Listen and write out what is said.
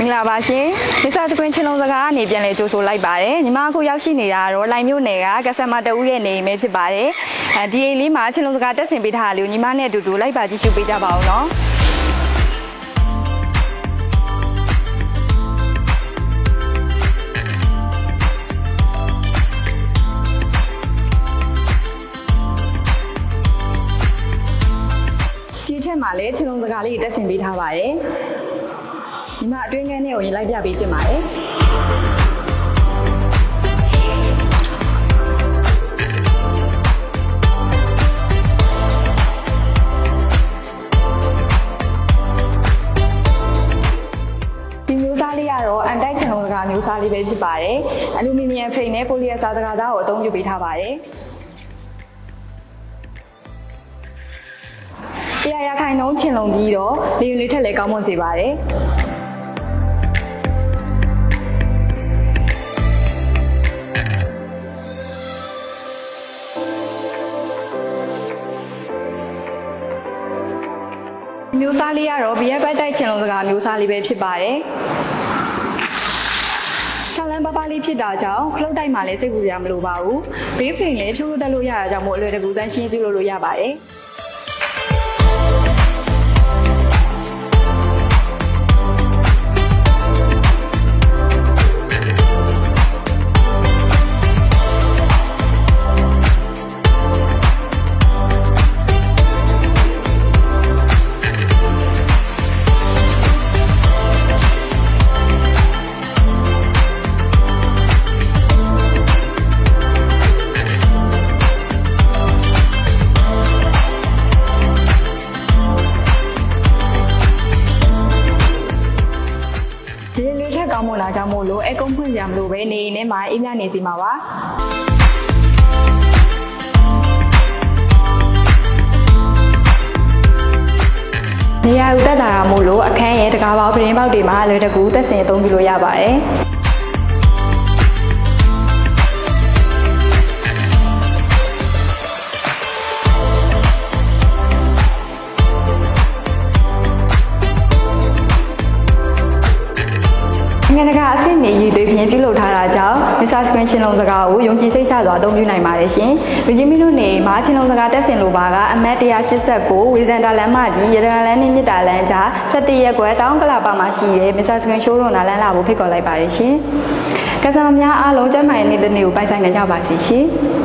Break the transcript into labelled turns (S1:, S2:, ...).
S1: မင်္ဂလာပါရှင်မစ္စတာစကွင်းချင်းလုံးစကားကနေပြန်လဲကြိုဆိုလိုက်ပါတယ်ညီမအခုရောက်ရှိနေတာကတော့လိုင်မြို့နယ်ကကက်ဆမတဦးရဲ့နေအိမ်ပဲဖြစ်ပါတယ်အဲဒီအိမ်လေးမှာချင်းလုံးစကားတက်ဆင်ပေးထားတာလေးကိုညီမနဲ့အတူတူလိုက်ပါကြည့်ရှုပေးကြပါအောင်နော်ဒီထက်မှာလည်းချင်းလုံးစကားလေးတက်ဆင်ပေးထားပါတယ် ညီမအတွင်းခန်းထဲကိုရင်လိုက်ပြပေးခြင်းပါတယ်ဒီမျိုးစားလေးကတော့အန်တိုက်ချင်လုံးစကားမျိုးစားလေးပဲဖြစ်ပါတယ်။အလူမီနီယံဖိန်နဲ့ပိုလီယက်ဆာစကားသားကိုအသုံးပြုပေးထားပါတယ်။တရားရခိုင်နှုံးချင်လုံးပြီးတော့လေရင်လေးထက်လည်းကောင်းမွန်စေပါတယ်။ မျိုးစားလေးကတော့ဘီယက်ဘက်တိုက်ချင်လုံးစကားမျိုးစားလေးပဲဖြစ်ပါတယ်။ရှောင်းလန်းပပလေးဖြစ်တာကြောင့်ခလုတ်တိုက်မှလည်းစိတ်ပူစရာမလိုပါဘူး။ဘေးဖရင်လည်းဖြိုးလို့တက်လို့ရတာကြောင့်မို့အလွယ်တကူစမ်းရှင်းပြုလုပ်လို့ရပါတယ်။ င်းမွန်လာကြောင်းမို့လို့အကုန်းဖွင့်ကြမလို့ပဲနေနေမှာအေးမြနေစီမှာပါနေရာဦးတက်တာတာမို့လို့အခန်းရဲ့တကားပေါင်းပရင်ပေါက်တွေမှာအလွယ်တကူသက်စင်အသုံးပြုလို့ရပါတယ် ငွေတကာအဆင့်နေရည်သွေးဖြင့်ပြုလုပ်ထားတာကြောင့် Mr. Screen ချင်းလုံးစကားကိုယုံကြည်စိတ်ချစွာအသုံးပြုနိုင်ပါတယ်ရှင်။လူကြီးမင်းတို့နေမှာချင်းလုံးစကားတက်ဆင်လိုပါကအမတ်189ဝေဇန်တာလမ်းမကြီးရတနာလမ်းနဲ့မြစ်တာလမ်းကြား17ရက်ကွယ်တောင်းကလာပါမှာရှိတဲ့ Mr. Screen Showroom နာလမ်းလာဖို့ဖိတ်ခေါ်လိုက်ပါတယ်ရှင်။ကစားသမားများအားလုံးကျန်းမာရေးနေ့တစ်နေ့ကိုပိုင်ဆိုင်နိုင်ကြပါစေရှင်။